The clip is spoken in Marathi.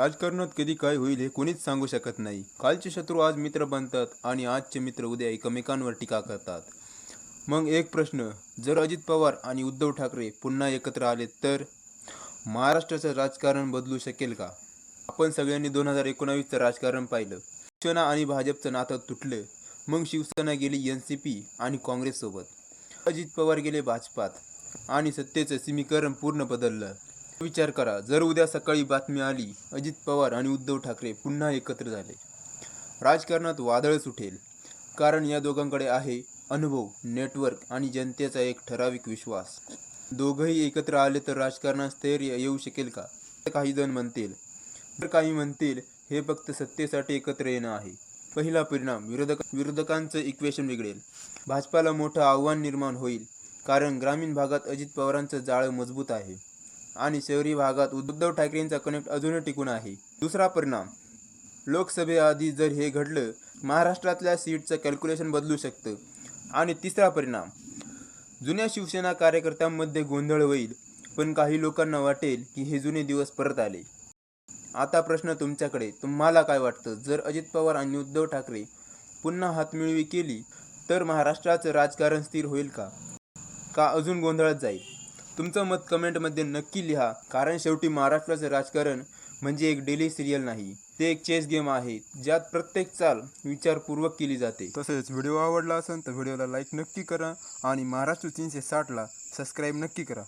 राजकारणात कधी काय होईल हे कोणीच सांगू शकत नाही. कालचे शत्रू आज मित्र बनतात आणि आजचे मित्र उद्या एकमेकांवर टीका करतात. मग एक प्रश्न जर अजित पवार आणि उद्धव ठाकरे पुन्हा एकत्र आले तर? महाराष्ट्राचं राजकारण बदलू शकेल का? आपण सगळ्यांनी दोन हजार एकोणावीसचं राजकारण पाहिलं. शिवसेना आणि भाजपचं नातं तुटलं. मग शिवसेना गेली एन सी पी आणि काँग्रेससोबत. अजित पवार गेले भाजपात आणि सत्तेचं समीकरण पूर्ण बदललं. विचार करा. जर उद्या सकाळी बातमी आली अजित पवार आणि उद्धव ठाकरे पुन्हा एकत्र झाले. राजकारणात वादळ सुटेल. कारण या दोघांकडे आहे अनुभव नेटवर्क आणि जनतेचा एक ठराविक विश्वास. दोघंही एकत्र आले तर राजकारणात स्थैर्य येऊ शकेल का? काही जण म्हणतील. तर काही म्हणतील हे फक्त सत्तेसाठी एकत्र येणं आहे. पहिला परिणाम विरोधक विरोधकांचं इक्वेशन बिघडेल. भाजपाला मोठं आव्हान निर्माण होईल. कारण ग्रामीण भागात अजित पवारांचं जाळं मजबूत आहे. आणि शहरी भागात उद्धव ठाकरेंचा कनेक्ट अजूनही टिकून आहे. दुसरा परिणाम लोकसभेआधी जर हे घडलं महाराष्ट्रातल्या सीटचं कॅल्क्युलेशन बदलू शकतं. आणि तिसरा परिणाम जुन्या शिवसेना कार्यकर्त्यांमध्ये गोंधळ होईल पण काही लोकांना वाटेल की हे जुने दिवस परत आले. आता प्रश्न तुमच्याकडे तुम्हाला काय वाटतं? जर अजित पवार आणि उद्धव ठाकरे पुन्हा हातमिळवी केली तर महाराष्ट्राचं राजकारण स्थिर होईल का? का अजून गोंधळात जाईल? तुमचं मत कमेंटमध्ये नक्की लिहा कारण शेवटी महाराष्ट्राचं राजकारण म्हणजे एक डेली सिरियल नाही. ते एक चेस गेम आहे ज्यात प्रत्येक चाल विचारपूर्वक केली जाते. तसेच व्हिडिओ आवडला असेल तर व्हिडिओला लाईक नक्की करा आणि महाराष्ट्र तीनशे साठला सबस्क्राईब नक्की करा.